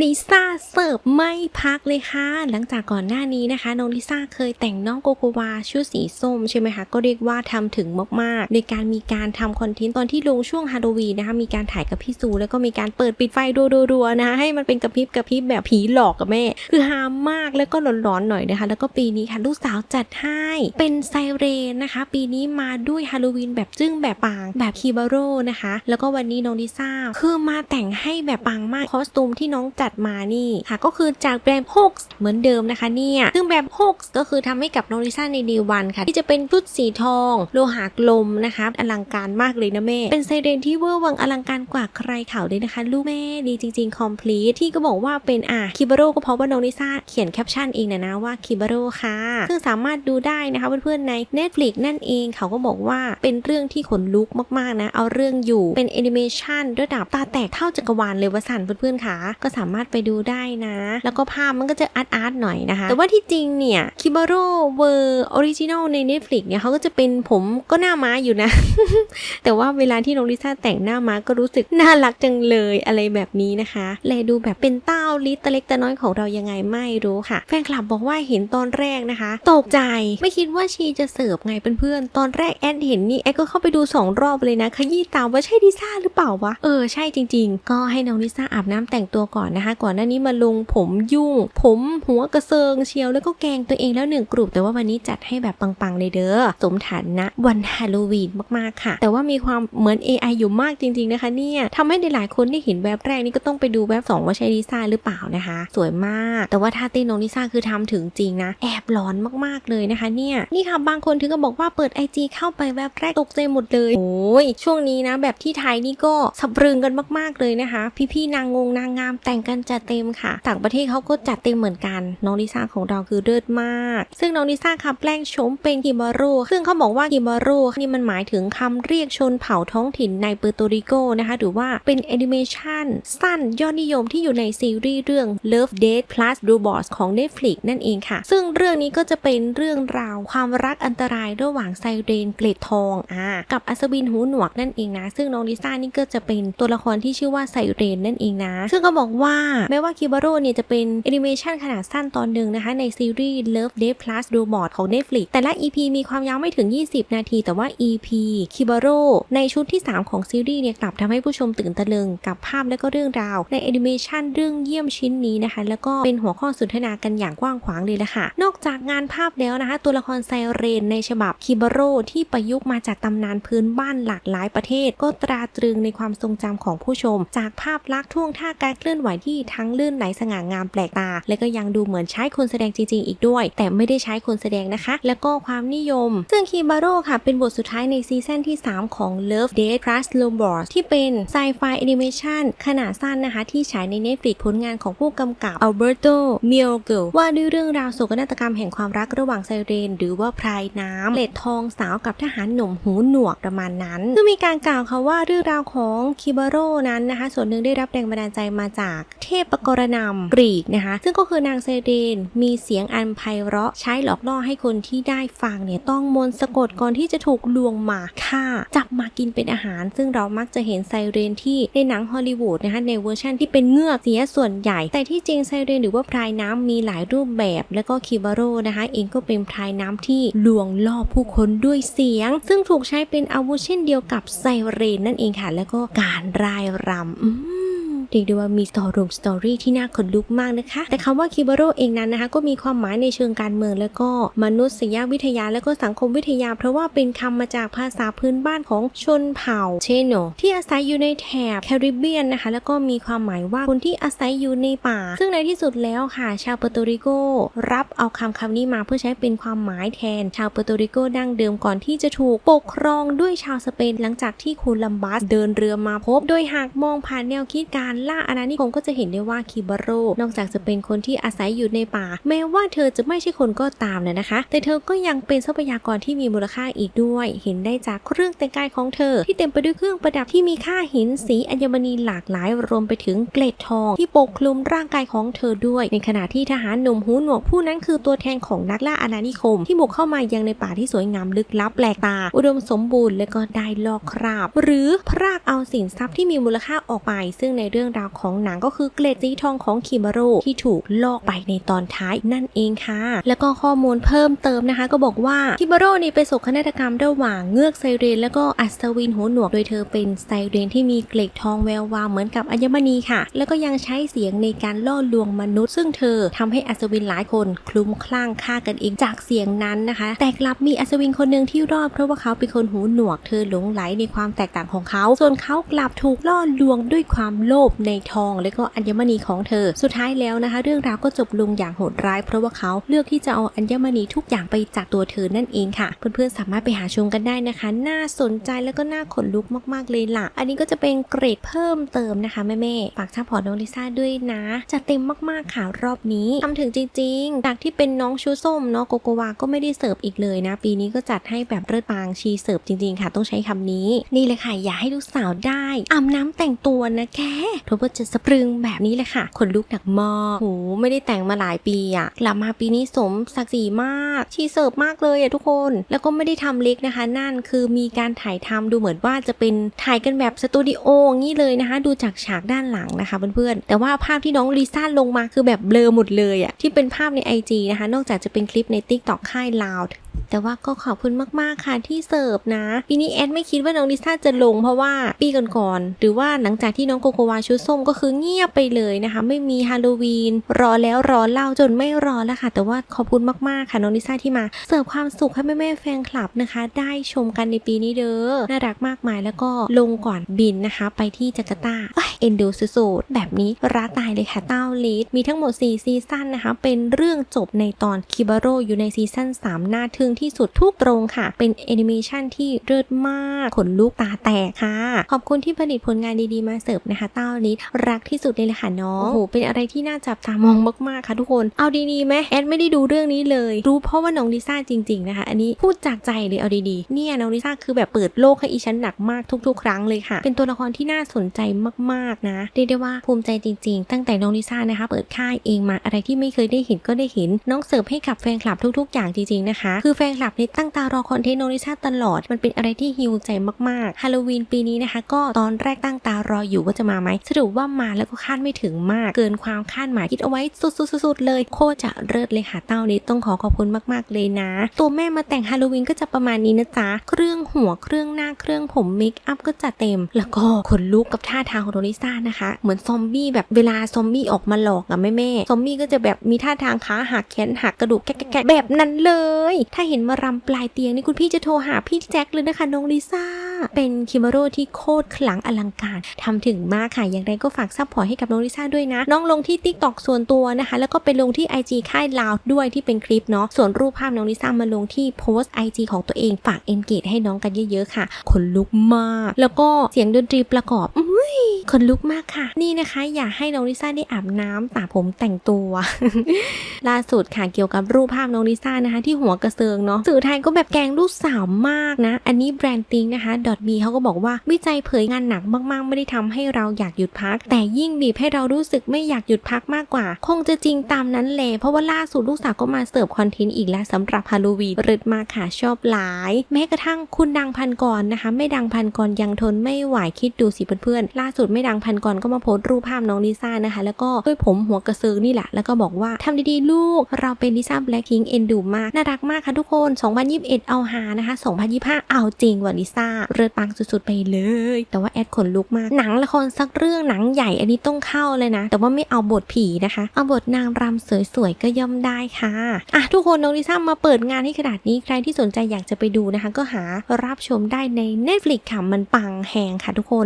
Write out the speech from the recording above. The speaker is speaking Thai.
ลิซ่าเสิร์ฟไม่พักเลยค่ะ หลังจากก่อนหน้านี้นะคะน้องลิซ่าเคยแต่งน้องโกโกวาชุดสีส้มใช่ไหมคะ ก็เรียกว่าทำถึงมากๆในการมีการทำคอนเทนต์ตอนที่ลงช่วงฮาโลวีนนะคะ มีการถ่ายกับพี่ซู แล้วก็มีการเปิดปิดไฟรัวๆๆนะคะให้มันเป็นกระพริบกระพริบแบบผีหลอกกับแม่ คือฮามมากแล้วก็หลอนๆหน่อยนะคะ แล้วก็ปีนี้ค่ะลูกสาวจัดให้เป็นไซเรนนะคะ ปีนี้มาด้วยฮาโลวีนแบบจึ้งแบบปังแบบคีบาโร่นะคะ แล้วก็วันนี้น้องลิซ่าคือมาแต่งให้แบบปังมากคอสตูมที่น้องจัดมานี่ค่ะก็คือจากแบรนด์ Hoax เหมือนเดิมนะคะเนี่ยซึ่งแบรนด์ Hoax ก็คือทำให้กับโน้องลิซ่าในดีวันค่ะ ที่จะเป็นชุดสีทอง โลหะกลมนะคะ อลังการมากเลยนะแม่ เป็นไซเรนที่เวอร์วังอลังการกว่าใครเขาเลยนะคะ ลูกแม่ดีจริงๆ complete ที่ก็บอกว่าเป็นอะคิบาโร่ก็เพราะว่าโน้องลิซ่าเขียนแคปชั่นเองนะนะว่าคิบาโร่ค่ะ ซึ่งสามารถดูได้นะคะเพื่อนๆใน Netflix นั่นเองเขาก็บอกว่าเป็นเรื่องที่ขนลุกมากๆนะเอาเรื่องอยู่เป็นแอนิเมชันระดับตาแตกเท่าจักรวาลเลยวสันเพื่อนๆค่ะก็สามารถไปดูได้นะ แล้วก็ภาพมันก็จะอาร์ตอาร์ตหน่อยนะคะ แต่ว่าที่จริงเนี่ยคิบาโร่เวอร์ออริจินอลใน Netflix เนี่ยเขาก็จะเป็นผมก็หน้าม้าอยู่นะ แต่ว่าเวลาที่น้องลิซ่าแต่งหน้าม้าก็รู้สึกน่ารักจังเลยอะไรแบบนี้นะคะ แลดูแบบเป็นเต้าลิตรตะเล็กตะน้อยของเรายังไงไม่รู้ค่ะ แฟนคลับบอกว่าเห็นตอนแรกนะคะ ตกใจไม่คิดว่าชีจะเสิร์ฟไงเพื่อนๆตอนแรกแอดเห็นนี่แอดก็เข้าไปดูสองรอบเลยนะขยี้ตามว่าใช่ลิซ่าหรือเปล่าวะเออใช่จริง ๆ ก็ให้น้องลิซ่าอาบน้ำแต่งตัวก่อนนะคะ ก่อนหน้านี้มาลงผมยุ่ง ผมหัวกระเซิงเชียวแล้วก็แกงตัวเองแล้วหนึ่งกลุ่มแต่ว่าวันนี้จัดให้แบบปังๆเลยเด้อสมฐานะวันฮาโลวีนมากๆค่ะ แต่ว่ามีความเหมือน AI อยู่มากจริง ๆนะคะ เนี่ยทำให้หลายๆคนได้เห็นแบบแรกนี่ก็ต้องไปดูแบบสองว่าใช่ลิซ่าหรือเปล่านะคะ สวยมาก แต่ว่าท่าเต้นน้องลิซ่าคือทำถึงจริงนะ แอบหลอนมากๆเลยนะคะเนี่ยนี่ค่ะบางคนถึงก็บอกว่าเปิด IG เข้าไปแบบแรกตกใจหมดเลยโอ้ยช่วงนี้นะแบบที่ไทยนี่ก็สับรึงกันมากๆเลยนะคะ พี่ๆนางงงนางงามแต่งกันจัดเต็มค่ะ ต่างประเทศเขาก็จัดเต็มเหมือนกัน น้องลิซ่าของเราคือเลิศมาก ซึ่งน้องลิซ่าค่ะแปลงโฉมเป็นกิมารุซึ่งเขาบอกว่ากิมารุนี่มันหมายถึงคำเรียกชนเผ่าท้องถิ่นในเปอร์โตริโกนะคะ หรือว่าเป็นแอนิเมชันสั้นยอดนิยมที่อยู่ในซีรีส์เรื่อง Love Death Plus Robots ของ Netflix นั่นเองค่ะ ซึ่งเรื่องนี้ก็จะเป็นเรื่องราวความรักอันตรายระหว่างไซเรนเกล็ดทองอ่ากับอัศวินหูหนวกนั่นเองนะ ซึ่งน้องลิซ่านี่ก็จะเป็นตัวละครที่ชื่อว่าไซเรนนั่นเองนะ ซึ่งก็บอกว่าแม้ว่าคิบาร่เนี่ยจะเป็นแอนิเมชันขนาดสั้นตอนหนึ่งนะคะ ในซีรีส์ Love Death Plus Robot ของ Netflix แต่ละ EP มีความยาวไม่ถึง 20 นาที แต่ว่า EP คิบาร่ในชุดที่ 3 ของซีรีส์เนี่ยกลับทำให้ผู้ชมตื่นตะลึงกับภาพและก็เรื่องราว ในแอนิเมชันเรื่องเยี่ยมชิ้นนี้นะคะ แล้วก็เป็นหัวข้อสนทนากันอย่างกว้างขวางเลยละค่ะ นอกจากงานภาพแล้วนะคะ ตัวละครไซเรนในฉบับคิบาร่ที่ประยุกต์มาจากตำนานพื้นบ้านหลากหลายประเทศ ก็ตราตรึงในความทรงจำของผู้ชม จากภาพลักษณ์ท่วงท่าการเคลื่อนไหวที่ทั้งลื่นไหลสง่างามแปลกตา และก็ยังดูเหมือนใช้คนแสดงจริง ๆ อีกด้วย แต่ไม่ได้ใช้คนแสดงนะคะ แล้วก็ความนิยม ซึ่งคิบาโร่ค่ะ เป็นบทสุดท้ายในซีซั่นที่ 3 ของ Love Death Plus Robots ที่เป็นไซไฟแอนิเมชันขนาดสั้นนะคะ ที่ฉายใน Netflix ผลงานของผู้กำกับ Alberto m i o g o ว่าด้วยเรื่องราวโศกนาฏกรรมแห่งความรักระหว่างไซเรน หรือว่าพรายน้ำเลดทองสาวกับทหารหนุ่มหูหนวกประมาณนั้นคือมีการกล่าวค่ะว่าเรื่องราวของคิบาโร่นั้นนะคะ ส่วนหนึ่งได้รับแรงบันดาลใจมาจากเทพปกรนำกรีกนะคะซึ่งก็คือนางไซเรนมีเสียงอันไพเราะใช้หลอกล่อให้คนที่ได้ฟังเนี่ยต้องมนต์สะกดก่อนที่จะถูกลวงมาฆ่า จับมากินเป็นอาหาร ซึ่งเรามักจะเห็นไซเรนที่ในหนังฮอลลีวูดนะคะในเวอร์ชันที่เป็นเงือกเสียส่วนใหญ่ แต่ที่จริงไซเรนหรือว่าพรายน้ำมีหลายรูปแบบ แล้วก็คิบาโร่นะคะเองก็เป็นพรายน้ำที่ลวงล่อผู้คนด้วยเสียง ซึ่งถูกใช้เป็นอาวุธเช่นเดียวกับไซเรนนั่นเองค่ะ แล้วก็การร่ายรำ เรียกได้ว่ามีสตอรี่สตอรี่ที่น่าขนลุกมากนะคะ แต่คำว่าคิบาโรเองนั้นนะคะ ก็มีความหมายในเชิงการเมืองแล้วก็มนุษยวิทยาและก็สังคมวิทยา เพราะว่าเป็นคำมาจากภาษาพื้นบ้านของชนเผ่าเชโนที่อาศัยอยู่ในแถบแคริบเบียนนะคะ แล้วก็มีความหมายว่าคนที่อาศัยอยู่ในป่า ซึ่งในที่สุดแล้วค่ะ ชาวเปอร์โตริโก รับเอาคำคำนี้มาเพื่อใช้เป็นความหมายแทน ชาวเปอร์โตริโกดั้งเดิมก่อนที่จะถูกปกครองด้วยชาวสเปนหลังจากที่โคลัมบัสเดินเรือมาพบ โดยหากมองผ่านแนวคิดการล่าอาณานิคมก็จะเห็นได้ว่าคิบาโร่นอกจากจะเป็นคนที่อาศัยอยู่ในป่า แม้ว่าเธอจะไม่ใช่คนก็ตามนะนะคะ แต่เธอก็ยังเป็นทรัพยากรที่มีมูลค่าอีกด้วย เห็นได้จากเครื่องแต่งกายของเธอ ที่เต็มไปด้วยเครื่องประดับที่มีค่าหินสีอัญมณีหลากหลายรวมไปถึงเกล็ดทอง ที่ปกคลุมร่างกายของเธอด้วย ในขณะที่ทหารหนุ่มหูหนวกผู้นั้นคือตัวแทนของนักล่าอาณานิคม ที่บุกเข้ามายังในป่าที่สวยงามลึกลับแปลกตา อุดมสมบูรณ์และก็ได้ลอกคราบ หรือพรากเอาสินทรัพย์ที่มีมูลค่าออกไป ซึ่งในเรื่องรื่องราวของหนังก็คือเกล็ดสีทองของคิมาร่ที่ถูกลอกไปในตอนท้ายนั่นเองค่ะ แล้วก็ข้อมูลเพิ่มเติมนะคะ ก็บอกว่าคิมาร่นี่ไปโศกนาฏกรรมระหว่างเงือกไซเรน แล้วก็อัศวินหูหนวกโดยเธอเป็นไซเรนที่มีเกล็ดทองแวววาวเหมือนกับอัญมณีค่ะ แล้วก็ยังใช้เสียงในการล่อลวงมนุษย์ ซึ่งเธอทำให้อัศวินหลายคนคลุ้มคลั่งฆ่ากันเองจากเสียงนั้นนะคะ แต่กลับมีอัศวินคนหนึ่งที่รอดเพราะว่าเขาเป็นคนหูหนวก เธอหลงไหลในความแตกต่างของเขา ส่วนเขากลับถูกล่อลวงด้วยความโลภในทองและก็อัญมณีของเธอ สุดท้ายแล้วนะคะ เรื่องราวก็จบลงอย่างโหดร้าย เพราะว่าเขาเลือกที่จะเอาอัญมณีทุกอย่างไปจากตัวเธอนั่นเองค่ะ เพื่อนๆสามารถไปหาชมกันได้นะคะ น่าสนใจแล้วก็น่าขนลุกมากๆเลยล่ะ อันนี้ก็จะเป็นเกรดเพิ่มเติมนะคะแม่ๆฝากซัพพอน้องลิซ่าด้วยนะจะเต็มมากๆค่ะรอบนี้ทำถึงจริงๆจากที่เป็นน้องชูส้มเนาะโกโกวาก็ไม่ได้เสิร์ฟอีกเลยนะ ปีนี้ก็จัดให้แบบเลิศปางชีเสิร์ฟจริงๆค่ะ ต้องใช้คำนี้ นี่เลยค่ะอย่าให้ลูกสาวได้อาบน้ำแต่งตัวนะแกเพราะว่าจะสะพรึงแบบนี้เลยค่ะขนลุกหนักมากโหไม่ได้แต่งมาหลายปีอะกลับมาปีนี้สมศักดิ์ศรีมากชีเสิร์ฟมากเลยอะทุกคน แล้วก็ไม่ได้ทำเล็กนะคะ นั่นคือมีการถ่ายทำดูเหมือนว่าจะเป็นถ่ายกันแบบสตูดิโออย่างนี้เลยนะคะ ดูจากฉากด้านหลังนะคะเพื่อนๆแต่ว่าภาพที่น้องลิซ่าลงมาคือแบบเบลอหมดเลยอะที่เป็นภาพใน IG นะคะ นอกจากจะเป็นคลิปใน t ิ k t o k ค่ายลาว แต่ว่าก็ขอบคุณมากๆค่ะที่เสิร์ฟนะ ปีนี้แอดไม่คิดว่าน้องลิซ่าจะลงเพราะว่าปีก่อนๆหรือว่าหลังจากที่น้องโกโกวาชุดส้มก็คือเงียบไปเลยนะคะ ไม่มีฮาโลวีน รอแล้วรอเล่าจนไม่รอแล้วค่ะ แต่ว่าขอบคุณมากๆค่ะน้องลิซ่าที่มา เสิร์ฟความสุขให้แม่ๆแฟนคลับนะคะ ได้ชมกันในปีนี้เด้อน่ารักมากมายแล้วก็ลงก่อนบินนะคะ ไปที่จาการ์ตาเอ็นดูสุดๆแบบนี้รักตายเลยค่ะเต้าลิสมีทั้งหมด 4 ซีซั่นนะคะ เป็นเรื่องจบในตอนคิบาโรอยู่ในซีซั่น3น่าทึ่งที่สุดทุกตรงค่ะ เป็นแอนิเมชันที่เลิศมากขนลุกตาแตกค่ะ ขอบคุณที่ผลิตผลงานดีๆมาเสิร์ฟนะคะเต้าลิสรักที่สุดเลยแหละค่ะน้องโอ้โหเป็นอะไรที่น่าจับตามองมากๆค่ะทุกคนเอาดีๆไหมแอดไม่ได้ดูเรื่องนี้เลย รู้เพราะว่าน้องลิซ่าจริง ๆนะคะ อันนี้พูดจากใจเลยเอาดีๆเนี่ยน้องลิซ่าคือแบบเปิดโลกให้อีฉันหนักมากทุก ๆ ครั้งเลยค่ะ เป็นตัวละครที่น่าสนใจมากๆนะเรียกได้ว่าภูมิใจจริง ๆ ตั้งแต่น้องลิซ่านะคะ เปิดค่ายเองมาอะไรที่ไม่เคยได้เห็นก็ได้เห็น น้องเสิร์ฟให้กับแฟนคลับทุก ๆ อย่างจริงๆนะคะ คือแฟนคลับนี่ตั้งตารอคอนเทนต์น้องลิซ่าตลอด มันเป็นอะไรที่ฮิวใจมากๆ ฮาโลวีนปีนี้นะคะ ก็ตอนแรกตั้งตารออยู่ว่าจะมาไหมสรุปว่ามาแล้วก็คาดไม่ถึงมาก เกินความคาดหมายคิดเอาไว้สุดๆๆเลย โคจะเลิศเลยค่ะเต้านี้ต้องขอขอบคุณมากๆเลยนะ ตัวแม่มาแต่งฮาโลวีนก็จะประมาณนี้นะจ๊ะ เครื่องหัวเครื่องหน้าเครื่องผมเมคอัพก็จะเต็ม แล้วก็ขนลุกกับท่าทางของโดนิซ่านะคะ เหมือนซอมบี้แบบเวลาซอมบี้ออกมาหลอกอะแม่แม่ซอมบี้ก็จะแบบมีท่าทางขาหักแขนหักกระดูกแกะแบบนั้นเลย ถ้าเห็นมารำปลายเตียงนี่คุณพี่จะโทรหาพี่แจ็คเลยนะคะน้องลิซ่าเป็นคิมโร่ที่โคตรขลังอลังการทำถึงมากค่ะ อย่างไรก็ฝากซัพพอร์ตให้กับน้องลิซ่าด้วยนะ น้องลงที่ t ิ k t o k ส่วนตัวนะคะ แล้วก็ไปลงที่ IG ค่ายลาวด้วยที่เป็นคลิปเนาะ ส่วนรูปภาพน้องลิซ่ามาลงที่โพสต์ IG ของตัวเองฝากเอนเกจให้น้องกันเยอะๆค่ะ ขนลุกมาก แล้วก็เสียงดนตรีประกอบอุ้ยขนลุกมากค่ะ นี่นะคะอยากให้น้องลิซ่าได้อาบน้ำตาผมแต่งตัว ล่าสุดค่ะเกี่ยวกับรูปภาพน้องลิซ่านะคะ ที่หัวกระเซิงเนาะสื่อไทยก็แบบแกล้งลูกสาวมากนะ อันนี้แบรนด์ติงนะคะดอทบีเขาก็บอกว่าวิจัยเผยงานหนักมากๆ ไม่ได้ทำให้เราอยากหยุดพัก แต่ยิ่งบีบให้เรารู้สึกไม่อยากหยุดพักมากกว่า คงจะจริงตามนั้นแหละเพราะว่าล่าสุดลูกสาวก็มาเสิร์ฟคอนเทนต์อีกแล้วสำหรับฮาโลวีนริดมาค่ะชอบหลาย แม้กระทั่งคุณดังพันกรนะคะ ไม่ดังพันกรยังทนไม่ไหวคิดดูสิเพื่อนๆล่าสุดไม่ดังพันกรก็มาโพสต์รูปภาพน้องลิซ่านะคะ แล้วก็ด้วยผมหัวกระซิงนี่แหละ แล้วก็บอกว่าทำดีๆลูก เราเป็นลิซ่าแบล็คพิงเอ็นดูมากน่ารักมากค่ะทุกคน 2021 เอาหานะคะ 2025 เอาจริงว่ะลิซ่าเลือดปังสุดๆไปเลย แต่ว่าแอดขนลุกมากหนังละครสักเรื่องหนังใหญ่อันนี้ต้องเข้าเลยนะ แต่ว่าไม่เอาบทผีนะคะ เอาบทนางรำสวยๆก็ย่อมได้ค่ะอะทุกคนน้องลิซ่ามาเปิดงานให้ขนาดนี้ใครที่สนใจอยากจะไปดูนะคะ ก็หารับชมได้ใน Netflix ค่ะมันปังแหงค่ะทุกคน